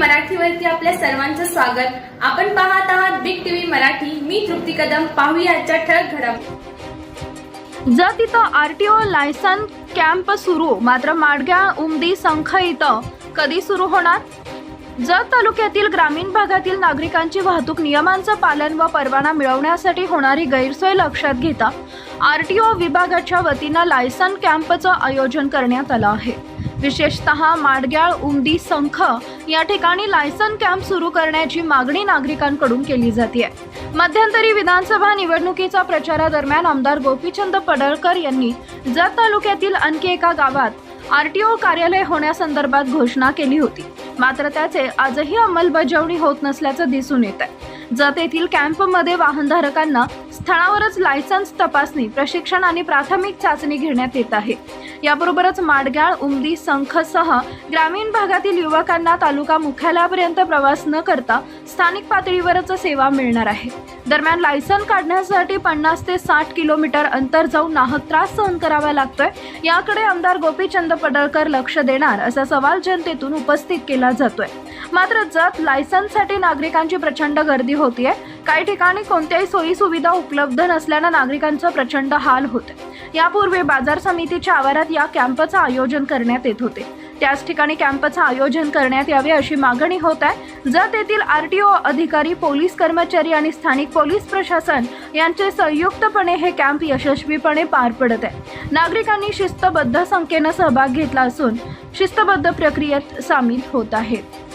मराठीवरती आपल्या सर्वांचं स्वागत. आपण पाहत आहात बिग टीव्ही मराठी. मी तृप्ती कदम. पाहूया आजच्या ठळक घडामोडी. जर तिथं R T O licence camp सुरू मात्र माडग्या उमदी संख इथं कधी सुरू होणार? जत तालुक्यातील ग्रामीण भागातील नागरिकांची वाहतूक नियमांचं पालन व परवाना मिळवण्यासाठी होणारी गैरसोय लक्षात घेता आर टी ओ विभागाच्या वतीनं लायसन कॅम्पचं आयोजन करण्यात आलं आहे. विशेषतः माडग्याळ उमदी संख या ठिकाणी लायसन कॅम्प सुरू करण्याची मागणी नागरिकांकडून केली जाते मध्यंतरी विधानसभा निवडणुकीचा प्रचारादरम्यान आमदार गोपीचंद पडळकर यांनी जत तालुक्यातील आणखी एका गावात आरटीओ कार्यालय होण्यासंदर्भात घोषणा केली होती. मात्र त्याचे आजही अंमलबजावणी होत नसल्याचं दिसून येत आहे जत येथील कॅम्पमध्ये वाहनधारकांना स्थळावरच लायसन्स तपासणी प्रशिक्षण आणि प्राथमिक चाचणी घेण्यात येत आहे. याबरोबरच माडगाळ उमदी संखसह ग्रामीण भागातील युवकांना तालुका मुख्यालयापर्यंत प्रवास न करता स्थानिक पातळीवरच सेवा मिळणार आहे. दरम्यान लायसन काढण्यासाठी पन्नास ते साठ किलोमीटर अंतर जाऊन नाहक त्रास सहन करावा लागतोय. याकडे आमदार गोपीचंद पडळकर लक्ष देणार असा सवाल जनतेतून उपस्थित केला जातोय. मात्र जत लायसन्ससाठी नागरिकांची प्रचंड गर्दी होतीये. काही ठिकाणी कोणत्याही सोयी सुविधा उपलब्ध नसल्यानं नागरिकांचं प्रचंड हाल होते यापूर्वी बाजार समितीच्या आवारात या कॅम्पचं आयोजन करण्यात येत होते. त्याच ठिकाणी कॅम्पचं आयोजन करण्यात यावे अशी मागणी होत आहे. जत येथील ओ अधिकारी पोलीस कर्मचारी आणि स्थानिक पोलीस प्रशासन यांचे संयुक्तपणे हे कॅम्प यशस्वीपणे पार पडत आहे. नागरिकांनी शिस्तबद्ध संख्येनं सहभाग घेतला असून शिस्तबद्ध प्रक्रियेत सामील होत आहेत.